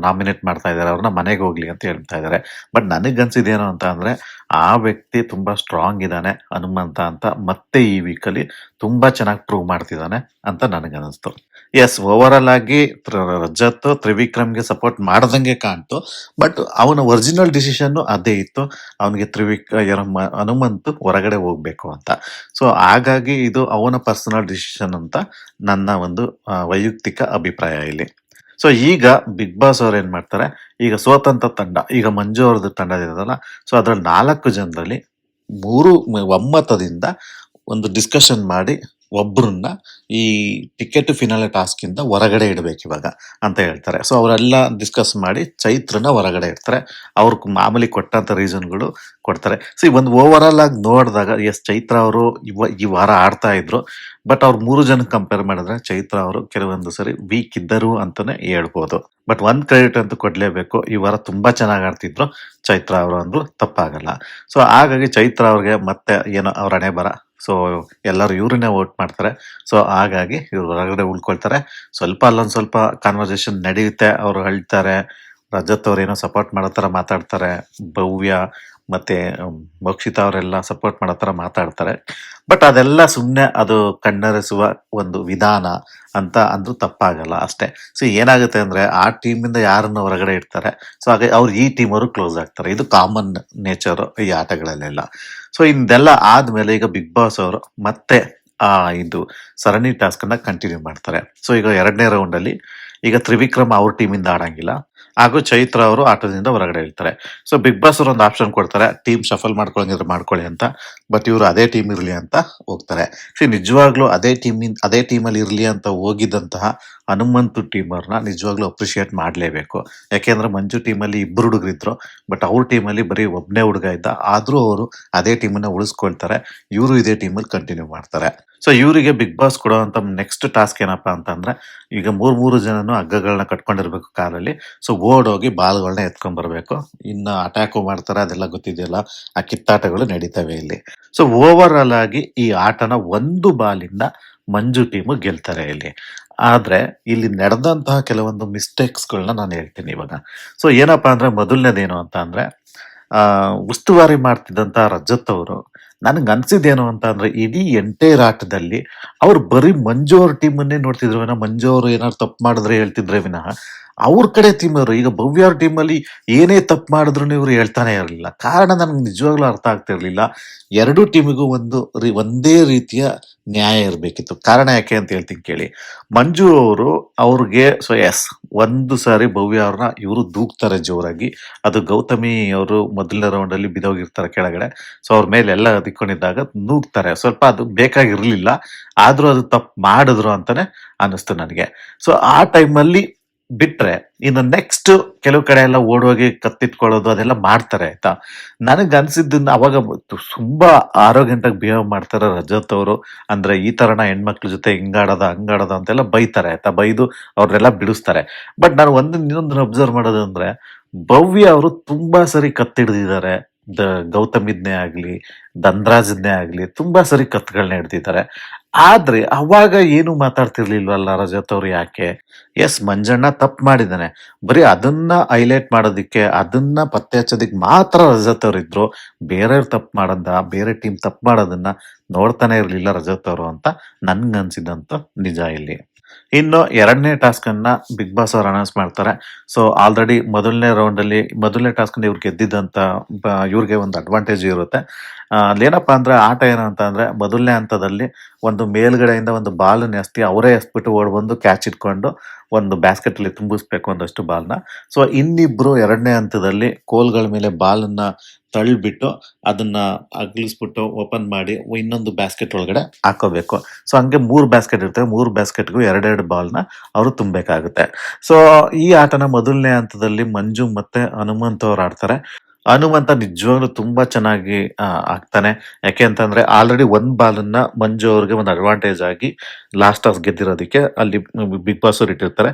ನಾಮಿನೇಟ್ ಮಾಡ್ತಾ ಇದ್ದಾರೆ. ಅವ್ರನ್ನ ಮನೆಗೆ ಹೋಗ್ಲಿ ಅಂತ ಹೇಳ್ತಾ ಇದ್ದಾರೆ. ಬಟ್ ನನಗನ್ಸಿದೇನು ಅಂತ ಅಂದ್ರೆ ಆ ವ್ಯಕ್ತಿ ತುಂಬಾ ಸ್ಟ್ರಾಂಗ್ ಇದ್ದಾನೆ, ಹನುಮಂತ ಅಂತ ಮತ್ತೆ ಈ ವೀಕಲ್ಲಿ ತುಂಬಾ ಚೆನ್ನಾಗಿ ಪ್ರೂವ್ ಮಾಡ್ತಿದ್ದಾನೆ ಅಂತ ನನಗನ್ನಿಸ್ತು. ಎಸ್ ಓವರ್ ಆಲ್ ಆಗಿ ರಜತ್, ತ್ರಿವಿಕ್ರಮ್ಗೆ ಸಪೋರ್ಟ್ ಮಾಡ್ದಂಗೆ ಕಾಣ್ತು ಬಟ್ ಅವನ ಒರಿಜಿನಲ್ ಡಿಸಿಷನ್ ಅದೇ ಇತ್ತು, ಅವನಿಗೆ ತ್ರಿವಿಕ್ ಹನುಮಂತು ಹೊರಗಡೆ ಹೋಗ್ಬೇಕು ಅಂತ. ಸೊ ಹಾಗಾಗಿ ಇದು ಅವನ ಪರ್ಸನಲ್ ಡಿಸಿಷನ್ ಅಂತ ನನ್ನ ಒಂದು ವೈಯಕ್ತಿಕ ಅಭಿಪ್ರಾಯ ಇಲ್ಲಿ. ಸೊ ಈಗ ಬಿಗ್ ಬಾಸ್ ಅವ್ರು ಏನ್ ಮಾಡ್ತಾರೆ? ಈಗ ಸ್ವತಂತ್ರ ತಂಡ, ಈಗ ಮಂಜು ಅವ್ರದ್ದು ತಂಡ ಇದೆಯಲ್ಲ ಸೊ ಅದ್ರಲ್ಲಿ ನಾಲ್ಕು ಜನರಲ್ಲಿ ಮೂರು ಒಮ್ಮತದಿಂದ ಒಂದು ಡಿಸ್ಕಷನ್ ಮಾಡಿ ಒಬ್ರನ್ನ ಈ ಟಿಕೆಟ್ ಫಿನಾಲೆ ಟಾಸ್ಕ್ ಇಂದ ಹೊರಗಡೆ ಇಡಬೇಕು ಇವಾಗ ಅಂತ ಹೇಳ್ತಾರೆ. ಸೊ ಅವರೆಲ್ಲ ಡಿಸ್ಕಸ್ ಮಾಡಿ ಚೈತ್ರನ ಹೊರಗಡೆ ಇಡ್ತಾರೆ. ಅವ್ರ ಮಾಮೂಲಿ ಕೊಟ್ಟಂತ ರೀಸನ್ಗಳು ಕೊಡ್ತಾರೆ. ಸೊ ಒಂದು ಓವರ್ ಆಗಿ ನೋಡಿದಾಗ ಎಸ್ ಚೈತ್ರ ಅವರು ಇವ, ಈ ವಾರ ಆಡ್ತಾ ಇದ್ರು. ಬಟ್ ಅವ್ರು ಮೂರು ಜನ ಕಂಪೇರ್ ಮಾಡಿದ್ರೆ ಚೈತ್ರ ಅವರು ಕೆಲವೊಂದು ಸರಿ ವೀಕ್ ಇದ್ದರು ಅಂತಾನೆ ಹೇಳ್ಬೋದು. ಬಟ್ ಒಂದು ಕ್ರೆಡಿಟ್ ಅಂತೂ ಕೊಡ್ಲೇಬೇಕು. ಈ ವಾರ ತುಂಬಾ ಚೆನ್ನಾಗಿ ಆಡ್ತಿದ್ರು. ಚೈತ್ರ ಅವರು ಅಂದ್ರು ತಪ್ಪಾಗಲ್ಲ. ಸೊ ಹಾಗಾಗಿ ಚೈತ್ರ ಅವ್ರಿಗೆ ಮತ್ತೆ ಏನೋ ಅವ್ರ ಹಣೆ ಬರ ಸೊ ಎಲ್ಲರೂ ಇವ್ರನ್ನೇ ವೋಟ್ ಮಾಡ್ತಾರೆ. ಸೊ ಹಾಗಾಗಿ ಇವ್ರು ಹೊರಗಡೆ ಉಳ್ಕೊಳ್ತಾರೆ. ಸ್ವಲ್ಪ ಅಲ್ಲೊಂದು ಸ್ವಲ್ಪ ಕಾನ್ವರ್ಸೇಷನ್ ನಡೆಯುತ್ತೆ. ಅವರು ಹೇಳ್ತಾರೆ, ರಜತ್ ಅವ್ರು ಏನೋ ಸಪೋರ್ಟ್ ಮಾಡೋ ಥರ ಮಾತಾಡ್ತಾರೆ. ಭವ್ಯ ಮತ್ತು ಮೋಕ್ಷಿತಾ ಅವರೆಲ್ಲ ಸಪೋರ್ಟ್ ಮಾಡೋ ಥರ ಮಾತಾಡ್ತಾರೆ. ಬಟ್ ಅದೆಲ್ಲ ಸುಮ್ಮನೆ ಅದು ಕಣ್ಣರಿಸುವ ಒಂದು ವಿಧಾನ ಅಂತ ಅಂದರೂ ತಪ್ಪಾಗಲ್ಲ ಅಷ್ಟೇ. ಸೊ ಏನಾಗುತ್ತೆ ಅಂದರೆ ಆ ಟೀಮಿಂದ ಯಾರನ್ನು ಹೊರಗಡೆ ಇಡ್ತಾರೆ. ಸೊ ಹಾಗೆ ಅವ್ರು ಈ ಟೀಮವರು ಕ್ಲೋಸ್ ಆಗ್ತಾರೆ. ಇದು ಕಾಮನ್ ನೇಚರು ಈ ಆಟಗಳಲ್ಲೆಲ್ಲ. ಸೊ ಇದೆಲ್ಲ ಆದಮೇಲೆ ಈಗ ಬಿಗ್ ಬಾಸ್ ಅವರು ಮತ್ತೆ ಆ, ಇದು ಸರಣಿ ಟಾಸ್ಕ್ ಅನ್ನ ಕಂಟಿನ್ಯೂ ಮಾಡ್ತಾರೆ. ಸೊ ಈಗ ಎರಡನೇ ರೌಂಡ್ ಅಲ್ಲಿ ಈಗ ತ್ರಿವಿಕ್ರಮ್ ಅವ್ರ ಟೀಮಿಂದ ಆಡಂಗಿಲ್ಲ. ಹಾಗೂ ಚೈತ್ರ ಅವರು ಆಟದಿಂದ ಹೊರಗಡೆ ಇರ್ತಾರೆ. ಸೊ ಬಿಗ್ ಬಾಸ್ ಅವರು ಒಂದು ಆಪ್ಷನ್ ಕೊಡ್ತಾರೆ. ಟೀಮ್ ಶಫಲ್ ಮಾಡ್ಕೊಳಂಗಿದ್ರೆ ಮಾಡ್ಕೊಳ್ಳಿ ಅಂತ. ಬಟ್ ಇವರು ಅದೇ ಟೀಮ್ ಇರಲಿ ಅಂತ ಹೋಗ್ತಾರೆ. ಸೊ ನಿಜವಾಗ್ಲೂ ಅದೇ ಟೀಮ್ ಅದೇ ಟೀಮಲ್ಲಿ ಇರಲಿ ಅಂತ ಹೋಗಿದ್ದಂತಹ ಹನುಮಂತು ಟೀಮರ್ನ ನಿಜವಾಗ್ಲೂ ಅಪ್ರಿಶಿಯೇಟ್ ಮಾಡಲೇಬೇಕು. ಯಾಕೆಂದ್ರೆ ಮಂಜು ಟೀಮಲ್ಲಿ ಇಬ್ಬರು ಹುಡುಗರಿದ್ರು ಬಟ್ ಅವ್ರ ಟೀಮಲ್ಲಿ ಬರೀ ಒಬ್ಬನೇ ಹುಡುಗ ಇದ್ದ. ಆದ್ರೂ ಅವರು ಅದೇ ಟೀಮನ್ನು ಉಳಿಸ್ಕೊಳ್ತಾರೆ. ಇವರು ಇದೇ ಟೀಮಲ್ಲಿ ಕಂಟಿನ್ಯೂ ಮಾಡ್ತಾರೆ. ಸೊ ಇವರಿಗೆ ಬಿಗ್ ಬಾಸ್ ಕೊಡುವಂತ ನೆಕ್ಸ್ಟ್ ಟಾಸ್ಕ್ ಏನಪ್ಪಾ ಅಂತಂದ್ರೆ, ಈಗ ಮೂರು ಮೂರು ಜನನು ಹಗ್ಗಗಳನ್ನ ಕಟ್ಕೊಂಡಿರ್ಬೇಕು ಕಾರಲ್ಲಿ ಸೊ ಓಡೋಗಿ ಬಾಲ್ಗಳನ್ನ ಎತ್ಕೊಂಡ್ ಬರ್ಬೇಕು ಇನ್ನ ಅಟ್ಯಾಕು ಮಾಡ್ತಾರೆ, ಅದೆಲ್ಲ ಗೊತ್ತಿದೆಯಲ್ಲ. ಆ ಕಿತ್ತಾಟಗಳು ನಡೀತವೆ ಇಲ್ಲಿ. ಸೊ ಓವರ್ ಆಲ್ ಆಗಿ ಈ ಆಟನ ಒಂದು ಬಾಲಿಂದ ಮಂಜು ಟೀಮು ಗೆಲ್ತಾರೆ ಇಲ್ಲಿ. ಆದ್ರೆ ಇಲ್ಲಿ ನಡೆದಂತಹ ಕೆಲವೊಂದು ಮಿಸ್ಟೇಕ್ಸ್ಗಳನ್ನ ನಾನು ಹೇಳ್ತೀನಿ ಇವಾಗ. ಸೊ ಏನಪ್ಪಾ ಅಂದ್ರೆ ಮೊದಲನೇದೇನು ಅಂತ ಅಂದರೆ ಉಸ್ತುವಾರಿ ಮಾಡ್ತಿದ್ದಂಥ ರಜತ್ ಅವರು ನನಗೆ ಅನ್ಸಿದ್ದೇನು ಅಂತ ಅಂದ್ರೆ ಇಡೀ ಎಂಟೈರ್ ಆಟದಲ್ಲಿ ಅವ್ರು ಬರೀ ಮಂಜು ಅವ್ರ ಟೀಮನ್ನೇ ನೋಡ್ತಿದ್ರು ವಿನಃ ಮಂಜು ಅವರು ಏನಾದ್ರು ತಪ್ಪು ಮಾಡಿದ್ರೆ ಹೇಳ್ತಿದ್ರೆ ವಿನಃ ಅವ್ರ ಕಡೆ ಟೀಮ್ ಅವರು, ಈಗ ಭವ್ಯ ಅವ್ರ ಟೀಮಲ್ಲಿ ಏನೇ ತಪ್ಪು ಮಾಡಿದ್ರು ಇವರು ಹೇಳ್ತಾನೆ ಇರಲಿಲ್ಲ. ಕಾರಣ ನನಗೆ ನಿಜವಾಗ್ಲೂ ಅರ್ಥ ಆಗ್ತಿರ್ಲಿಲ್ಲ ಎರಡೂ ಟೀಮಿಗೂ ಒಂದು ರೀ- ಒಂದೇ ರೀತಿಯ ನ್ಯಾಯ ಇರಬೇಕಿತ್ತು. ಕಾರಣ ಯಾಕೆ ಅಂತ ಹೇಳ್ತೀನಿ ಕೇಳಿ. ಮಂಜು ಅವರು ಅವ್ರಿಗೆ ಸೊ ಎಸ್ ಒಂದು ಸಾರಿ ಭವ್ಯ ಅವ್ರನ್ನ ಇವರು ದೂಕ್ತಾರೆ ಜೋರಾಗಿ. ಅದು ಗೌತಮಿ ಅವರು ಮೊದಲನೇ ರೌಂಡಲ್ಲಿ ಬಿದೋಗಿರ್ತಾರೆ ಕೆಳಗಡೆ. ಸೊ ಅವ್ರ ಮೇಲೆ ಎಲ್ಲ ದಿಕ್ಕೊಂಡಿದ್ದಾಗ ನೂಗ್ತಾರೆ. ಸ್ವಲ್ಪ ಅದು ಬೇಕಾಗಿರಲಿಲ್ಲ. ಆದ್ರೂ ಅದು ತಪ್ಪು ಮಾಡಿದ್ರು ಅಂತಾನೆ ಅನಿಸ್ತು ನನಗೆ. ಸೊ ಆ ಟೈಮಲ್ಲಿ ಬಿಟ್ರೆ ಇನ್ನು ನೆಕ್ಸ್ಟ್ ಕೆಲವು ಕಡೆ ಎಲ್ಲ ಓಡೋಗಿ ಕತ್ತಿಟ್ಕೊಳ್ಳೋದು ಅದೆಲ್ಲ ಮಾಡ್ತಾರೆ, ಆಯ್ತಾ? ನನಗೆ ಅನ್ಸಿದ್ದನ್ನ ಅವಾಗ ತುಂಬಾ ಆರೋಗ್ಯಂಟಾಗಿ ಬಿಹೇವ್ ಮಾಡ್ತಾರೆ ರಜತ್ ಅವರು. ಅಂದ್ರೆ ಈ ತರನ ಹೆಣ್ಮಕ್ಳ ಜೊತೆ ಹಿಂಗಾಡದ, ಹಂಗಾಡದ ಅಂತೆಲ್ಲ ಬೈತಾರೆ, ಆಯ್ತಾ? ಬೈದು ಅವ್ರನ್ನೆಲ್ಲ ಬಿಡಿಸ್ತಾರೆ. ಬಟ್ ನಾನು ಒಂದು ಇನ್ನೊಂದನ್ನ ಅಬ್ಸರ್ವ್ ಮಾಡೋದು ಅಂದ್ರೆ ಭವ್ಯ ಅವರು ತುಂಬಾ ಸರಿ ಕತ್ತಿಡ್ದಿದ್ದಾರೆ. ದ ಗೌತಮಿದ್ನೇ ಆಗಲಿ ದಂದ್ರಾಜದ್ನೇ ಆಗಲಿ, ತುಂಬಾ ಸರಿ ಕತ್ಗಳನ್ನ ಹಿಡ್ದಿದ್ದಾರೆ ಆದ್ರೆ ಅವಾಗ ಏನು ಮಾತಾಡ್ತಿರ್ಲಿಲ್ವಲ್ಲ ರಜತ್ ಅವ್ರು ಯಾಕೆ? ಎಸ್ ಮಂಜಣ್ಣ ತಪ್ಪು ಮಾಡಿದ್ದಾನೆ. ಬರೀ ಅದನ್ನ ಹೈಲೈಟ್ ಮಾಡೋದಿಕ್ಕೆ, ಅದನ್ನ ಪತ್ತೆ ಹಚ್ಚೋದಿಕ್ಕೆ ಮಾತ್ರ ರಜತ್ ಅವ್ರು ಇದ್ರು. ಬೇರೆಯವ್ರು ತಪ್ಪು ಮಾಡೋದ ಬೇರೆ ಟೀಮ್ ತಪ್ಪು ಮಾಡೋದನ್ನ ನೋಡ್ತಾನೆ ಇರ್ಲಿಲ್ಲ ರಜತ್ ಅವರು ಅಂತ ನನ್ಗನ್ಸಿದಂತ ನಿಜ ಇಲ್ಲಿ. ಇನ್ನು ಎರಡನೇ ಟಾಸ್ಕ್ ಅನ್ನ ಬಿಗ್ ಬಾಸ್ ಅವ್ರು ಅನೌನ್ಸ್ ಮಾಡ್ತಾರೆ. ಸೊ ಆಲ್ರೆಡಿ ಮೊದಲನೇ ರೌಂಡ್ ಅಲ್ಲಿ, ಮೊದಲನೇ ಟಾಸ್ಕ್ ಇವ್ರು ಗೆದ್ದಿದ್ದಂತ ಇವ್ರಿಗೆ ಒಂದು ಅಡ್ವಾಂಟೇಜ್ ಇರುತ್ತೆ. ಅಲ್ಲೇನಪ್ಪಾ ಅಂದ್ರೆ ಆಟ ಏನಂತ ಅಂದ್ರೆ ಮೊದಲನೇ ಹಂತದಲ್ಲಿ ಒಂದು ಮೇಲ್ಗಡೆಯಿಂದ ಒಂದು ಬಾಲ್ ಎಸ್ತಿ, ಅವರೇ ಎಸ್ಬಿಟ್ಟು ಓಡ್ ಬಂದು ಕ್ಯಾಚ್ ಇಟ್ಕೊಂಡು ಒಂದು ಬ್ಯಾಸ್ಕೆಟ್ ಅಲ್ಲಿ ತುಂಬಿಸ್ಬೇಕು ಒಂದಷ್ಟು ಬಾಲ್ನ ಸೊ ಇನ್ನಿಬ್ರು ಎರಡನೇ ಹಂತದಲ್ಲಿ ಕೋಲ್ಗಳ ಮೇಲೆ ಬಾಲನ್ನ ತಳ್ಳಿಬಿಟ್ಟು ಅದನ್ನ ಅಗ್ಲಿಸ್ಬಿಟ್ಟು ಓಪನ್ ಮಾಡಿ ಇನ್ನೊಂದು ಬ್ಯಾಸ್ಕೆಟ್ ಒಳಗಡೆ ಹಾಕೋಬೇಕು. ಸೊ ಹಂಗೆ ಮೂರು ಬ್ಯಾಸ್ಕೆಟ್ ಇರ್ತವೆ. ಮೂರು ಬ್ಯಾಸ್ಕೆಟ್ಗೂ ಎರಡೆರಡು ಬಾಲ್ನ ಅವರು ತುಂಬಬೇಕಾಗುತ್ತೆ. ಸೊ ಈ ಆಟನ ಮೊದಲನೇ ಹಂತದಲ್ಲಿ ಮಂಜು ಮತ್ತೆ ಹನುಮಂತ್ ಅವ್ರು ಆಡ್ತಾರೆ. ಹನುಮಂತ ನಿಜವಾಗ್ಲೂ ತುಂಬಾ ಚೆನ್ನಾಗಿ ಆಗ್ತಾನೆ. ಯಾಕೆ ಅಂತಂದ್ರೆ ಆಲ್ರೆಡಿ ಒಂದ್ ಬಾಲನ್ನ ಮಂಜು ಅವ್ರಿಗೆ ಒಂದು ಅಡ್ವಾಂಟೇಜ್ ಆಗಿ ಲಾಸ್ಟ್ ಆಫ್ ಗೆದ್ದಿರೋದಕ್ಕೆ ಅಲ್ಲಿ ಬಿಗ್ ಬಾಸ್ ಅವ್ರು ಇಟ್ಟಿರ್ತಾರೆ.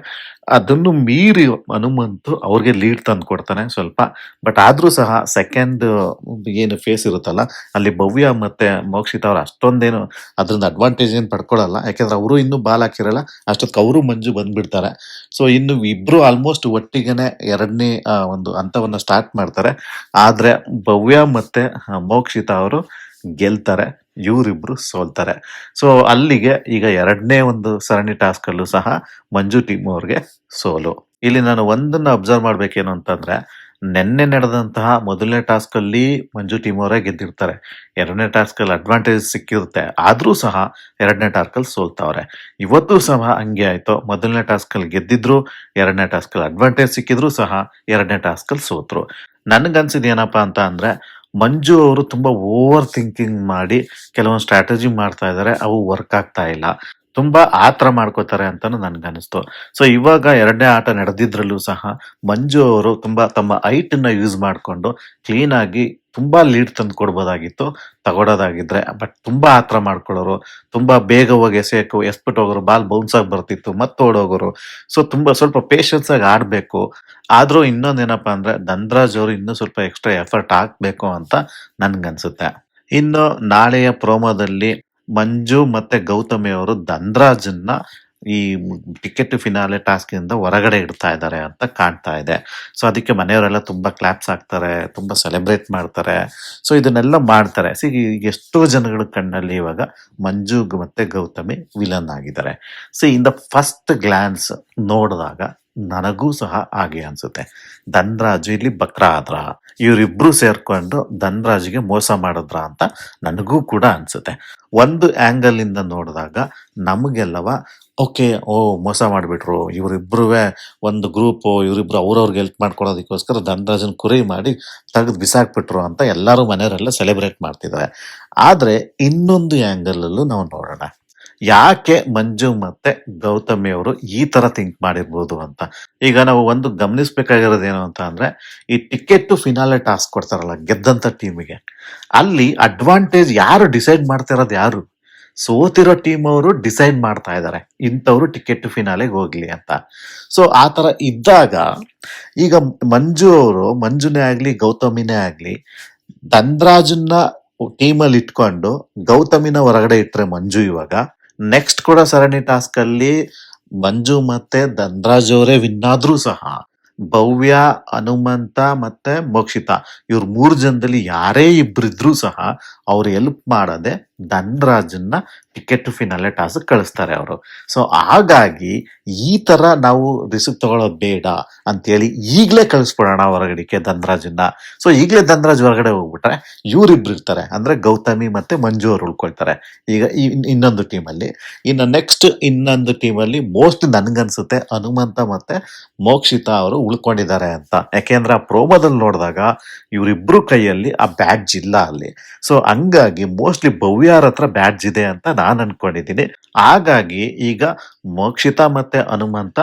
ಅದನ್ನು ಮೀರಿ ಹನುಮಂತು ಅವ್ರಿಗೆ ಲೀಡ್ ತಂದು ಕೊಡ್ತಾನೆ ಸ್ವಲ್ಪ. ಬಟ್ ಆದ್ರೂ ಸಹ ಸೆಕೆಂಡ್ ಏನು ಫೇಸ್ ಇರುತ್ತಲ್ಲ, ಅಲ್ಲಿ ಭವ್ಯ ಮತ್ತೆ ಮೋಕ್ಷಿತ ಅವ್ರು ಅಷ್ಟೊಂದೇನು ಅದರಿಂದ ಅಡ್ವಾಂಟೇಜ್ ಏನು ಪಡ್ಕೊಳ್ಳಲ್ಲ ಯಾಕೆಂದ್ರೆ ಅವರು ಇನ್ನೂ ಬಾಲ್ ಹಾಕಿರಲ್ಲ ಅಷ್ಟೊತ್ತು ಅವರು ಮಂಜು ಬಂದ್ಬಿಡ್ತಾರೆ. ಸೊ ಇನ್ನು ಇಬ್ರು ಆಲ್ಮೋಸ್ಟ್ ಒಟ್ಟಿಗೆನೆ ಎರಡನೇ ಒಂದು ಹಂತವನ್ನು ಸ್ಟಾರ್ಟ್ ಮಾಡ್ತಾರೆ. ಆದ್ರೆ ಭವ್ಯ ಮತ್ತೆ ಮೋಕ್ಷಿತ ಅವರು ಗೆಲ್ತಾರೆ, ಇವರಿಬ್ರು ಸೋಲ್ತಾರೆ. ಸೊ ಅಲ್ಲಿಗೆ ಈಗ ಎರಡನೇ ಒಂದು ಸರಣಿ ಟಾಸ್ಕ್ ಅಲ್ಲೂ ಸಹ ಮಂಜು ಟೀಮ್ ಅವ್ರಿಗೆ ಸೋಲು. ಇಲ್ಲಿ ನಾನು ಒಂದನ್ನ ಅಬ್ಸರ್ವ್ ಮಾಡ್ಬೇಕೇನು ಅಂತಂದ್ರೆ, ನಿನ್ನೆ ನಡೆದಂತಹ ಮೊದಲನೇ ಟಾಸ್ಕ್ ಅಲ್ಲಿ ಮಂಜು ಟೀಮ್ ಅವರೇ ಗೆದ್ದಿರ್ತಾರೆ. ಎರಡನೇ ಟಾಸ್ಕ್ ಅಲ್ಲಿ ಅಡ್ವಾಂಟೇಜ್ ಸಿಕ್ಕಿರುತ್ತೆ. ಆದ್ರೂ ಸಹ ಎರಡನೇ ಟಾಸ್ಕ್ ಅಲ್ಲಿ ಸೋಲ್ತಾವ್ರೆ. ಇವತ್ತು ಸಹ ಹಂಗೆ ಆಯ್ತು. ಮೊದಲನೇ ಟಾಸ್ಕ್ ಅಲ್ಲಿ ಗೆದ್ದಿದ್ರು, ಎರಡನೇ ಟಾಸ್ಕ್ ಅಲ್ಲಿ ಅಡ್ವಾಂಟೇಜ್ ಸಿಕ್ಕಿದ್ರು ಸಹ ಎರಡನೇ ಟಾಸ್ಕ್ ಅಲ್ಲಿ ಸೋತ್ರು. ನನ್ಗನ್ಸಿದ್ ಏನಪ್ಪಾ ಅಂತ ಅಂದ್ರೆ ಮಂಜು ಅವರು ತುಂಬಾ ಓವರ್ ಥಿಂಕಿಂಗ್ ಮಾಡಿ ಕೆಲವೊಂದು ಸ್ಟ್ರಾಟಜಿ ಮಾಡ್ತಾ ಇದ್ದಾರೆ ಅವು ವರ್ಕ್ ಆಗ್ತಾ ಇಲ್ಲ. ತುಂಬಾ ಆತರ ಮಾಡ್ಕೋತಾರೆ ಅಂತಾನು ನನ್ಗನ್ನಿಸ್ತು. ಸೊ ಇವಾಗ ಎರಡನೇ ಆಟ ನಡೆದಿದ್ರಲ್ಲೂ ಸಹ ಮಂಜು ಅವರು ತುಂಬಾ ತಮ್ಮ ಹೈಟ್ನ ಯೂಸ್ ಮಾಡಿಕೊಂಡು ಆಗಿ ತುಂಬಾ ಲೀಡ್ ತಂದು ಕೊಡ್ಬೋದಾಗಿತ್ತು. ತಗೊಳೋದಾಗಿದ್ರೆ ಬಟ್ ತುಂಬಾ ಆತರ ಮಾಡ್ಕೊಳ್ಳೋರು, ತುಂಬಾ ಬೇಗ ಹೋಗಿ ಎಸೆಯಕ್ಕು ಎಸ್ಬಿಟ್ಟು ಹೋಗೋರು, ಬಾಲ್ ಬೌನ್ಸ್ ಆಗಿ ಬರ್ತಿತ್ತು, ಮತ್ತೆ ಓಡೋಗೋರು. ಸೊ ತುಂಬಾ ಸ್ವಲ್ಪ ಪೇಷನ್ಸ್ ಆಗಿ ಆಡಬೇಕು. ಆದ್ರೂ ಇನ್ನೊಂದೇನಪ್ಪಾ ಅಂದ್ರೆ ಧನ್ರಾಜ್ ಅವರು ಇನ್ನೂ ಸ್ವಲ್ಪ ಎಕ್ಸ್ಟ್ರಾ ಎಫರ್ಟ್ ಹಾಕ್ಬೇಕು ಅಂತ ನನ್ಗನ್ಸುತ್ತೆ. ಇನ್ನು ನಾಳೆಯ ಪ್ರೋಮೋದಲ್ಲಿ ಮಂಜು ಮತ್ತೆ ಗೌತಮಿ ಅವರು ಧನ್ರಾಜನ್ನ ಈ ಟಿಕೆಟ್ ಫಿನಾಲೆ ಟಾಸ್ಕ್ ಹೊರಗಡೆ ಇಡ್ತಾ ಇದ್ದಾರೆ ಅಂತ ಕಾಣ್ತಾ ಇದೆ. ಸೊ ಅದಕ್ಕೆ ಮನೆಯವರೆಲ್ಲ ತುಂಬಾ ಕ್ಲಾಪ್ಸ್ ಹಾಕ್ತಾರೆ, ತುಂಬಾ ಸೆಲೆಬ್ರೇಟ್ ಮಾಡ್ತಾರೆ. ಸೊ ಇದನ್ನೆಲ್ಲ ಮಾಡ್ತಾರೆ. ಸಿ ಎಷ್ಟೋ ಜನಗಳ ಕಣ್ಣಲ್ಲಿ ಇವಾಗ ಮಂಜು ಮತ್ತೆ ಗೌತಮಿ ವಿಲನ್ ಆಗಿದ್ದಾರೆ. See in the first glance ನೋಡಿದಾಗ ನನಗೂ ಸಹ ಹಾಗೆ ಅನ್ಸುತ್ತೆ. ಧನ್ರಾಜು ಇಲ್ಲಿ ಬಕ್ರ ಆದ್ರ ಇವರಿಬ್ರು ಸೇರ್ಕೊಂಡು ಧನ್ರಾಜ್ಗೆ ಮೋಸ ಮಾಡಿದ್ರ ಅಂತ ನನಗೂ ಕೂಡ ಅನ್ಸುತ್ತೆ. ಒಂದು ಆಂಗಲ್ ಇಂದ ನೋಡಿದಾಗ ನಮಗೆಲ್ಲವ, ಓಕೆ, ಓ, ಮೋಸ ಮಾಡಿಬಿಟ್ರು. ಇವರಿಬ್ರು ಒಂದು ಗ್ರೂಪ್ ಇವರಿಬ್ರು ಅವ್ರವ್ರಿಗೆ ಹೆಲ್ಪ್ ಮಾಡ್ಕೊಳೋದಕ್ಕೋಸ್ಕರ ಧನ್ರಾಜನ ಕುರಿ ಮಾಡಿ ತೆಗೆದು ಬಿಸಾಕ್ಬಿಟ್ರು ಅಂತ ಎಲ್ಲರೂ ಮನೆಯವರೆಲ್ಲ ಸೆಲೆಬ್ರೇಟ್ ಮಾಡ್ತಿದ್ದಾರೆ ಆದ್ರೆ ಇನ್ನೊಂದು ಆಂಗಲ್ ಅಲ್ಲೂ ನಾವು ನೋಡೋಣ. ಯಾಕೆ ಮಂಜು ಮತ್ತೆ ಗೌತಮಿ ಅವರು ಈ ತರ ಥಿಂಕ್ ಮಾಡಿರ್ಬೋದು ಅಂತ? ಈಗ ನಾವು ಒಂದು ಗಮನಿಸ್ಬೇಕಾಗಿರೋದು ಏನು ಅಂತ ಅಂದ್ರೆ, ಈ ಟಿಕೆಟ್ ಫಿನಾಲೆ ಟಾಸ್ಕ್ ಕೊಡ್ತಾರಲ್ಲ ಗೆದ್ದಂತ ಟೀಮಿಗೆ ಅಲ್ಲಿ ಅಡ್ವಾಂಟೇಜ್ ಯಾರು ಡಿಸೈಡ್ ಮಾಡ್ತಿರೋದು ಯಾರು? ಸೋತಿರೋ ಟೀಮ್ ಅವರು ಡಿಸೈಡ್ ಮಾಡ್ತಾ ಇದ್ದಾರೆ ಇಂಥವ್ರು ಟಿಕೆಟ್ ಫಿನಾಲೆಗೆ ಹೋಗ್ಲಿ ಅಂತ. ಸೊ ಆ ತರ ಇದ್ದಾಗ, ಈಗ ಮಂಜು ಅವರು, ಮಂಜುನೇ ಆಗ್ಲಿ, ಗೌತಮಿನೇ ಆಗ್ಲಿ, ಧನ್ರಾಜನ್ನ ಟೀಮಲ್ಲಿ ಇಟ್ಕೊಂಡು ಗೌತಮಿನ ಹೊರಗಡೆ ಇಟ್ಟರೆ ಮಂಜು ಇವಾಗ ನೆಕ್ಸ್ಟ್ ಕೂಡ ಸರಣಿ ಟಾಸ್ಕ್ ಅಲ್ಲಿ ಮಂಜು ಮತ್ತೆ ಧನ್ರಾಜ್ ಅವರೇ ವಿನ್ ಸಹ ಭವ್ಯ, ಹನುಮಂತ ಮತ್ತೆ ಮೋಕ್ಷಿತಾ. ಇವ್ರ ಮೂರು ಜನದಲ್ಲಿ ಯಾರೇ ಇಬ್ರಿದ್ರು ಸಹ ಅವ್ರು ಎಲ್ಪ್ ಮಾಡದೆ ಧನ್ರಾಜನ್ನ ಟಿಕೆಟ್ ಫಿನಾಲೆ ಟಾಸ್ ಕಳಿಸ್ತಾರೆ ಅವರು. ಸೊ ಹಾಗಾಗಿ ಈ ತರ ನಾವು ರಿಸ್ಕ್ ತಗೊಳ್ಳೋದು ಬೇಡ ಅಂತೇಳಿ ಈಗಲೇ ಕಳಿಸ್ಬಿಡೋಣ ಹೊರಗಡೆಗೆ ಧನ್ರಾಜನ್ನ. ಸೊ ಈಗಲೇ ಧನ್ರಾಜ್ ಹೊರಗಡೆ ಹೋಗ್ಬಿಟ್ರೆ ಇವ್ರಿಬ್ರು ಇರ್ತಾರೆ. ಅಂದ್ರೆ ಗೌತಮಿ ಮತ್ತೆ ಮಂಜು ಅವ್ರು ಉಳ್ಕೊಳ್ತಾರೆ. ಈಗ ಇನ್ನೊಂದು ಟೀಮಲ್ಲಿ. ಇನ್ನು ನೆಕ್ಸ್ಟ್ ಇನ್ನೊಂದು ಟೀಮಲ್ಲಿ ಮೋಸ್ಟ್ ನನ್ಗನ್ಸುತ್ತೆ ಹನುಮಂತ ಮತ್ತೆ ಮೋಕ್ಷಿತಾ ಅವರು ಉಳ್ಕೊಂಡಿದ್ದಾರೆ ಅಂತ. ಯಾಕೆಂದ್ರೆ ಆ ಪ್ರೋಮೋದಲ್ಲಿ ನೋಡಿದಾಗ ಇವರಿಬ್ರು ಕೈಯಲ್ಲಿ ಆ ಬ್ಯಾಡ್ಜ್ ಇಲ್ಲ ಅಲ್ಲಿ. ಸೊ ಹಂಗಾಗಿ ಮೋಸ್ಟ್ಲಿ ಭವ್ಯಾರ ಹತ್ರ ಬ್ಯಾಡ್ಜ್ ಇದೆ ಅಂತ ನಾನು ಅನ್ಕೊಂಡಿದ್ದೀನಿ. ಹಾಗಾಗಿ ಈಗ ಮೋಕ್ಷಿತಾ ಮತ್ತೆ ಹನುಮಂತ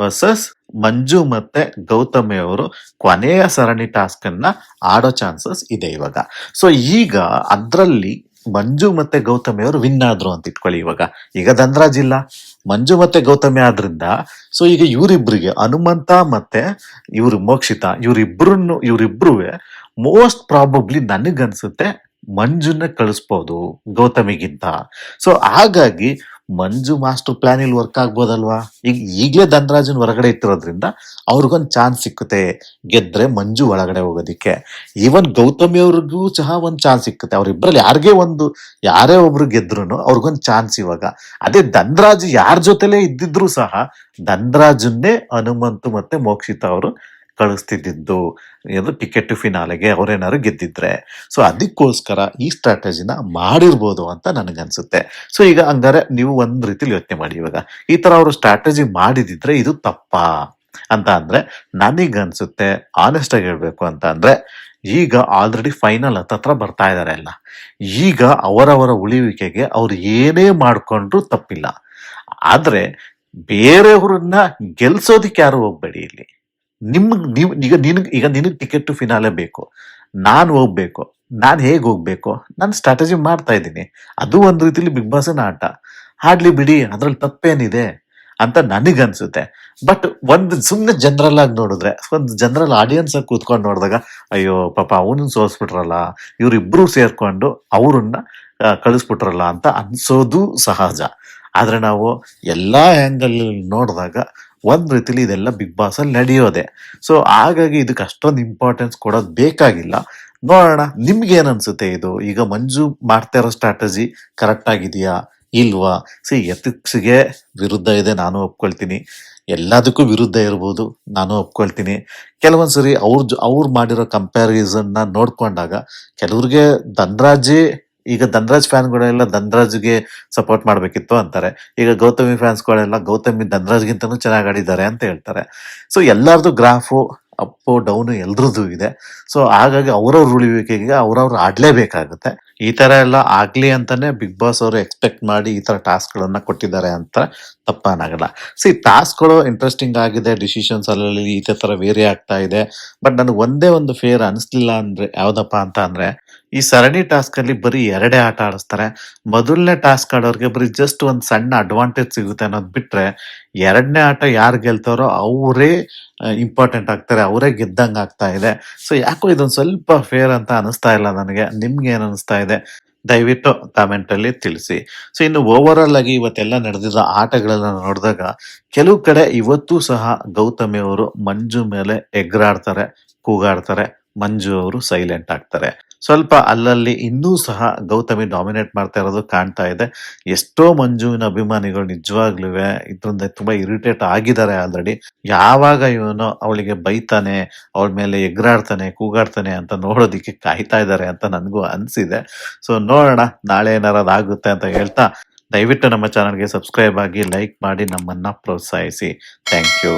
ವರ್ಸಸ್ ಮಂಜು ಮತ್ತೆ ಗೌತಮಿ ಅವರು ಕೊನೆಯ ಸರಣಿ ಟಾಸ್ಕ್ ಅನ್ನ ಆಡೋ ಚಾನ್ಸಸ್ ಇದೆ ಇವಾಗ. ಸೊ ಈಗ ಅದರಲ್ಲಿ ಮಂಜು ಮತ್ತೆ ಗೌತಮಿ ಅವರು ವಿನ್ ಆದ್ರು ಅಂತ ಇಟ್ಕೊಳ್ಳಿ ಇವಾಗ. ಈಗ ಧನ್ರಾಜ್ ಇಲ್ಲ. ಮಂಜು ಮತ್ತೆ ಗೌತಮಿ ಆದ್ರಿಂದ ಸೊ ಈಗ ಇವರಿಬ್ರಿಗೆ ಹನುಮಂತ ಮತ್ತೆ ಇವರು ಮೋಕ್ಷಿತ ಇವರಿಬ್ರು ಇವರಿಬ್ರು ಮೋಸ್ಟ್ ಪ್ರಾಬಬ್ಲಿ ನನಗನ್ಸುತ್ತೆ ಮಂಜುನ ಕಳಿಸ್ಬೋದು ಗೌತಮಿಗಿಂತ. ಸೊ ಹಾಗಾಗಿ ಮಂಜು ಮಾಸ್ಟರ್ ಪ್ಲಾನ್ ಇಲ್ಲಿ ವರ್ಕ್ ಆಗ್ಬೋದಲ್ವಾ? ಈಗ ಈಗಲೇ ಧನರಾಜನ್ ಹೊರಗಡೆ ಇಟ್ಟಿರೋದ್ರಿಂದ ಅವ್ರಿಗೊಂದು ಚಾನ್ಸ್ ಸಿಕ್ಕುತ್ತೆ ಗೆದ್ರೆ ಮಂಜು ಒಳಗಡೆ ಹೋಗೋದಿಕ್ಕೆ. ಈವನ್ ಗೌತಮಿ ಅವ್ರಿಗೂ ಸಹ ಒಂದು ಚಾನ್ಸ್ ಸಿಕ್ಕುತ್ತೆ. ಅವ್ರಿಬ್ರಲ್ಲಿ ಯಾರಿಗೇ ಒಂದು, ಯಾರೇ ಒಬ್ರು ಗೆದ್ರು ಅವ್ರಿಗೊಂದು ಚಾನ್ಸ್ ಇವಾಗ. ಅದೇ ಧನರಾಜ್ ಯಾರ ಜೊತೆಲೇ ಇದ್ದಿದ್ರು ಸಹ ಧನರಾಜನ್ನೇ ಹನುಮಂತು ಮತ್ತೆ ಮೋಕ್ಷಿತ ಅವರು ಕಳಿಸ್ತಿದ್ದಿದ್ದು, ಅದು ಟಿಕೆಟ್ ಫಿನಾಲೆಗೆ ಅವರೇನಾದ್ರು ಗೆದ್ದಿದ್ರೆ. ಸೊ ಅದಕ್ಕೋಸ್ಕರ ಈ ಸ್ಟ್ರಾಟಜಿನ ಮಾಡಿರ್ಬೋದು ಅಂತ ನನಗನ್ಸುತ್ತೆ. ಸೊ ಈಗ ಹಂಗಾರೆ ನೀವು ಒಂದು ರೀತಿಲಿ ಯೋಚನೆ ಮಾಡಿ ಇವಾಗ. ಈ ತರ ಅವರು ಸ್ಟ್ರಾಟಜಿ ಮಾಡಿದಿದ್ರೆ ಇದು ತಪ್ಪಾ? ಅಂತ ಅಂದರೆ, ನನಗನ್ಸುತ್ತೆ ಆನೆಸ್ಟ್ ಆಗಿ ಹೇಳ್ಬೇಕು ಅಂತ ಅಂದರೆ, ಈಗ ಆಲ್ರೆಡಿ ಫೈನಲ್ ಹತ್ತತ್ರ ಬರ್ತಾ ಇದ್ದಾರೆ ಎಲ್ಲ ಈಗ ಅವರವರ ಉಳಿವಿಕೆಗೆ ಅವ್ರು ಏನೇ ಮಾಡ್ಕೊಂಡ್ರು ತಪ್ಪಿಲ್ಲ. ಆದರೆ, ಬೇರೆಯವ್ರನ್ನ ಗೆಲ್ಸೋದಿಕ್ಕೆ ಯಾರು ಹೋಗ್ಬೇಡಿ ಇಲ್ಲಿ? ನಿಮ್ಗ್ ನೀವು, ಈಗ ನಿನಗೆ ಈಗ ನಿನಗೆ ಟಿಕೆಟ್ ಫಿನಾಲೆ ಬೇಕು. ನಾನು ಹೋಗ್ಬೇಕು. ನಾನು ಹೇಗೆ ಹೋಗ್ಬೇಕು? ನಾನು ಸ್ಟ್ರಾಟಜಿ ಮಾಡ್ತಾ ಇದ್ದೀನಿ. ಅದು ಒಂದು ರೀತಿಲಿ ಬಿಗ್ ಬಾಸ್ನ ಆಟ. ಹಾಡ್ಲಿ ಬಿಡಿ, ಅದ್ರಲ್ಲಿ ತಪ್ಪೇನಿದೆ ಅಂತ ನನಗನ್ಸುತ್ತೆ ಬಟ್ ಒಂದು ಸುಮ್ಮನೆ ಜನರಲ್ ಆಗಿ ನೋಡಿದ್ರೆ, ಒಂದು ಜನರಲ್ ಆಡಿಯನ್ಸ್ ಆಗಿ ಕೂತ್ಕೊಂಡು ನೋಡಿದಾಗ, ಅಯ್ಯೋ, ಪಾಪ ಅವನನ್ನ ಸೋಸ್ಬಿಟ್ರಲ್ಲ ಇವರಿಬ್ಬರು ಸೇರ್ಕೊಂಡು ಅವ್ರನ್ನ ಕಳಿಸ್ಬಿಟ್ರಲ್ಲ ಅಂತ ಅನ್ಸೋದು ಸಹಜ. ಆದ್ರೆ ನಾವು ಎಲ್ಲಾ ಆಂಗಲ್ ನೋಡಿದಾಗ ಒಂದ್ ರೀತಿಲಿ ಇದೆಲ್ಲ ಬಿಗ್ ಬಾಸ್ ಅಲ್ಲಿ ನಡೆಯೋದೆ. ಸೊ ಹಾಗಾಗಿ ಇದಕ್ಕೆ ಅಷ್ಟೊಂದು ಇಂಪಾರ್ಟೆನ್ಸ್ ಕೊಡೋದು ಬೇಕಾಗಿಲ್ಲ. ನೋಡೋಣ, ನಿಮ್ಗೆ ಏನ್ ಅನ್ಸುತ್ತೆ ಇದು? ಈಗ ಮಂಜು ಮಾಡ್ತಾ ಇರೋ ಸ್ಟ್ರಾಟಜಿ ಕರೆಕ್ಟ್ ಆಗಿದೆಯಾ? ಇಲ್ವಾ? ಸಿ ಎಥಿಕ್ಸ್ಗೆ ವಿರುದ್ಧ ಇದೆ, ನಾನು ಒಪ್ಕೊಳ್ತೀನಿ. ಎಲ್ಲದಕ್ಕೂ ವಿರುದ್ಧ ಇರ್ಬೋದು, ನಾನು ಒಪ್ಕೊಳ್ತೀನಿ. ಕೆಲವೊಂದ್ಸರಿ ಅವ್ರ ಅವ್ರು ಮಾಡಿರೋ ಕಂಪ್ಯಾರಿಸನ್ನ ನೋಡ್ಕೊಂಡಾಗ ಕೆಲವ್ರಿಗೆ ಧನ್ರಾಜೇ ಈಗ ಧನ್ರಾಜ್ ಫ್ಯಾನ್ಗಳೆಲ್ಲ ಧನ್ರಾಜ್ಗೆ ಸಪೋರ್ಟ್ ಮಾಡಬೇಕಿತ್ತು ಅಂತಾರೆ. ಈಗ ಗೌತಮಿ ಫ್ಯಾನ್ಸ್ಗಳೆಲ್ಲ ಗೌತಮಿ ಧನ್ರಾಜ್ಗಿಂತನೂ ಚೆನ್ನಾಗಿ ಆಡಿದ್ದಾರೆ ಅಂತ ಹೇಳ್ತಾರೆ. ಸೊ ಎಲ್ಲರದು ಗ್ರಾಫು ಅಪ್ಪು ಡೌನು ಎಲ್ರದ್ದು ಇದೆ. ಸೊ ಹಾಗಾಗಿ ಅವ್ರವ್ರ ಉಳಿವಿಕೆಗೆ ಅವ್ರವ್ರು ಆಡಲೇಬೇಕಾಗುತ್ತೆ. ಈ ತರ ಎಲ್ಲ ಆಗಲಿ ಅಂತಲೇ ಬಿಗ್ ಬಾಸ್ ಅವರು ಎಕ್ಸ್ಪೆಕ್ಟ್ ಮಾಡಿ ಈ ತರ ಟಾಸ್ಕ್ ಗಳನ್ನ ಕೊಟ್ಟಿದ್ದಾರೆ ಅಂತ ತಪ್ಪಾನಾಗಲ್ಲ. ಸೊ ಈ ಟಾಸ್ಕ್ಗಳು ಇಂಟ್ರೆಸ್ಟಿಂಗ್ ಆಗಿದೆ ಡಿಸಿಷನ್ಸ್ ಅಲ್ಲಿ ಈ ತರ ವೇರಿ ಆಗ್ತಾ ಇದೆ. ಬಟ್ ನನಗೆ ಒಂದೇ ಒಂದು ಫೇರ್ ಅನಿಸ್ಲಿಲ್ಲ ಅಂದ್ರೆ, ಯಾವುದಪ್ಪ ಅಂತ ಅಂದ್ರೆ ಈ ಸರಣಿ ಟಾಸ್ಕ್ ಅಲ್ಲಿ ಬರೀ ಎರಡೇ ಆಟ ಆಡಿಸ್ತಾರೆ. ಮೊದಲನೇ ಟಾಸ್ಕ್ ಆಡೋರಿಗೆ ಬರೀ ಜಸ್ಟ್ ಒಂದು ಸಣ್ಣ ಅಡ್ವಾಂಟೇಜ್ ಸಿಗುತ್ತೆ ಅನ್ನೋದು ಬಿಟ್ರೆ ಎರಡನೇ ಆಟ ಯಾರು ಗೆಲ್ತಾರೋ ಅವರೇ ಇಂಪಾರ್ಟೆಂಟ್ ಆಗ್ತಾರೆ, ಅವರೇ ಗೆದ್ದಂಗೆ ಆಗ್ತಾ ಇದೆ. ಸೊ ಯಾಕೋ ಇದೊಂದು ಸ್ವಲ್ಪ ಫೇರ್ ಅಂತ ಅನಿಸ್ತಾ ಇಲ್ಲ ನನಗೆ. ನಿಮ್ಗೆ ಏನ್ ಅನಿಸ್ತಾ ಇದೆ? ದಯವಿಟ್ಟು ಕಾಮೆಂಟ್ ಅಲ್ಲಿ ತಿಳಿಸಿ. ಸೊ ಇನ್ನು ಓವರ್ ಆಗಿ ಇವತ್ತೆಲ್ಲ ನಡೆದಿದ್ದ ಆಟಗಳನ್ನ ನೋಡಿದಾಗ ಕೆಲವು ಕಡೆ ಇವತ್ತೂ ಸಹ ಗೌತಮಿ ಅವರು ಮಂಜು ಮೇಲೆ ಎಗ್ರಾಡ್ತಾರೆ, ಕೂಗಾಡ್ತಾರೆ, ಮಂಜು ಅವರು ಸೈಲೆಂಟ್ ಆಗ್ತಾರೆ. ಸ್ವಲ್ಪ ಅಲ್ಲಲ್ಲಿ ಇನ್ನೂ ಸಹ ಗೌತಮಿ ಡಾಮಿನೇಟ್ ಮಾಡ್ತಾ ಇರೋದು ಕಾಣ್ತಾ ಇದೆ. ಎಷ್ಟೋ ಮಂಜುವಿನ ಅಭಿಮಾನಿಗಳು ನಿಜವಾಗ್ಲೂ ಇದರಿಂದ ತುಂಬಾ ಇರಿಟೇಟ್ ಆಗಿದ್ದಾರೆ ಆಲ್ರೆಡಿ ಯಾವಾಗ ಇವನು ಅವಳಿಗೆ ಬೈತಾನೆ, ಅವಳ ಮೇಲೆ ಎಗ್ರಾಡ್ತಾನೆ, ಕೂಗಾಡ್ತಾನೆ ಅಂತ ನೋಡೋದಿಕ್ಕೆ ಕಾಯ್ತಾ ಇದ್ದಾರೆ ಅಂತ ನನಗೂ ಅನಿಸಿದೆ. ಸೊ ನೋಡೋಣ, ನಾಳೆ ಏನಾರದು ಆಗುತ್ತೆ ಅಂತ ಹೇಳ್ತಾ ದಯವಿಟ್ಟು ನಮ್ಮ ಚಾನಲ್ಗೆ ಸಬ್ಸ್ಕ್ರೈಬ್ ಆಗಿ ಲೈಕ್ ಮಾಡಿ ನಮ್ಮನ್ನ ಪ್ರೋತ್ಸಾಹಿಸಿ. Thank you